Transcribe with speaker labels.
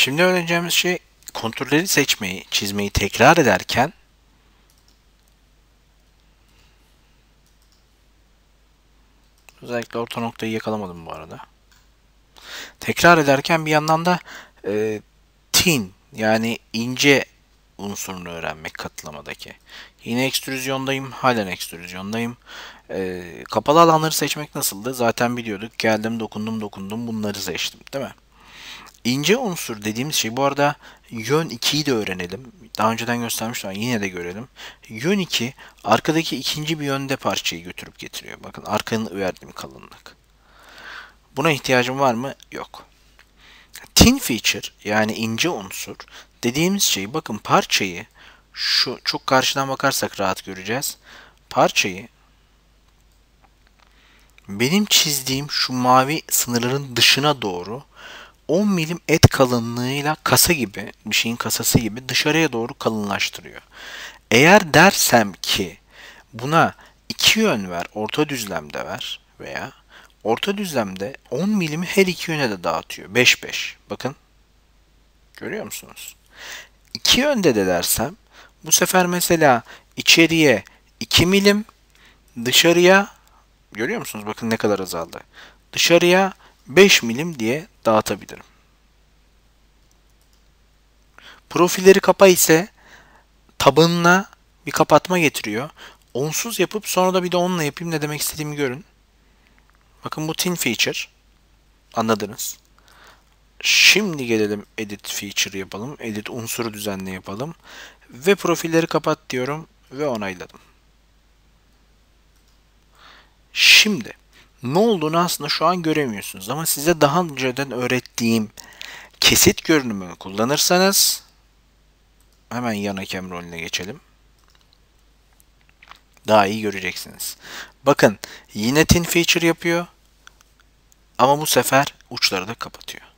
Speaker 1: Şimdi öğreneceğimiz şey kontrolleri seçmeyi, çizmeyi tekrar ederken özellikle orta noktayı yakalamadım bu arada. Tekrar ederken bir yandan da e, thin yani ince unsurunu öğrenmek katılamadaki. Yine ekstrüzyondayım, halen ekstrüzyondayım. E, kapalı alanları seçmek nasıldı? Zaten biliyorduk. Geldim, dokundum, dokundum. Bunları seçtim, değil mi? İnce unsur dediğimiz şey bu arada yön 2'yi de öğrenelim. Daha önceden göstermiştim ama yine de görelim. Yön 2 arkadaki ikinci bir yönde parçayı götürüp getiriyor. Bakın arkanın verdiğim kalınlık. Buna ihtiyacım var mı? Yok. Thin feature yani ince unsur dediğimiz şey bakın parçayı şu çok karşıdan bakarsak rahat göreceğiz. Parçayı benim çizdiğim şu mavi sınırların dışına doğru 10 milim et kalınlığıyla kasa gibi bir şeyin kasası gibi dışarıya doğru kalınlaştırıyor. Eğer dersem ki buna iki yön ver, orta düzlemde ver veya orta düzlemde 10 milimi her iki yöne de dağıtıyor. 5-5. Bakın. Görüyor musunuz? İki yönde de dersem bu sefer mesela içeriye 2 milim dışarıya görüyor musunuz? Bakın ne kadar azaldı. Dışarıya 5 milim diye dağıtabilirim. Profilleri kapa ise tabanına bir kapatma getiriyor. Onsuz yapıp sonra da bir de onunla yapayım ne demek istediğimi görün. Bakın bu thin feature. Anladınız. Şimdi gelelim edit feature yapalım. Edit unsuru düzenli yapalım. Ve profilleri kapat diyorum ve onayladım. Şimdi ne olduğunu aslında şu an göremiyorsunuz ama size daha önceden öğrettiğim kesit görünümünü kullanırsanız hemen yan hakem rolüne geçelim. Daha iyi göreceksiniz. Bakın yine thin feature yapıyor ama bu sefer uçları da kapatıyor.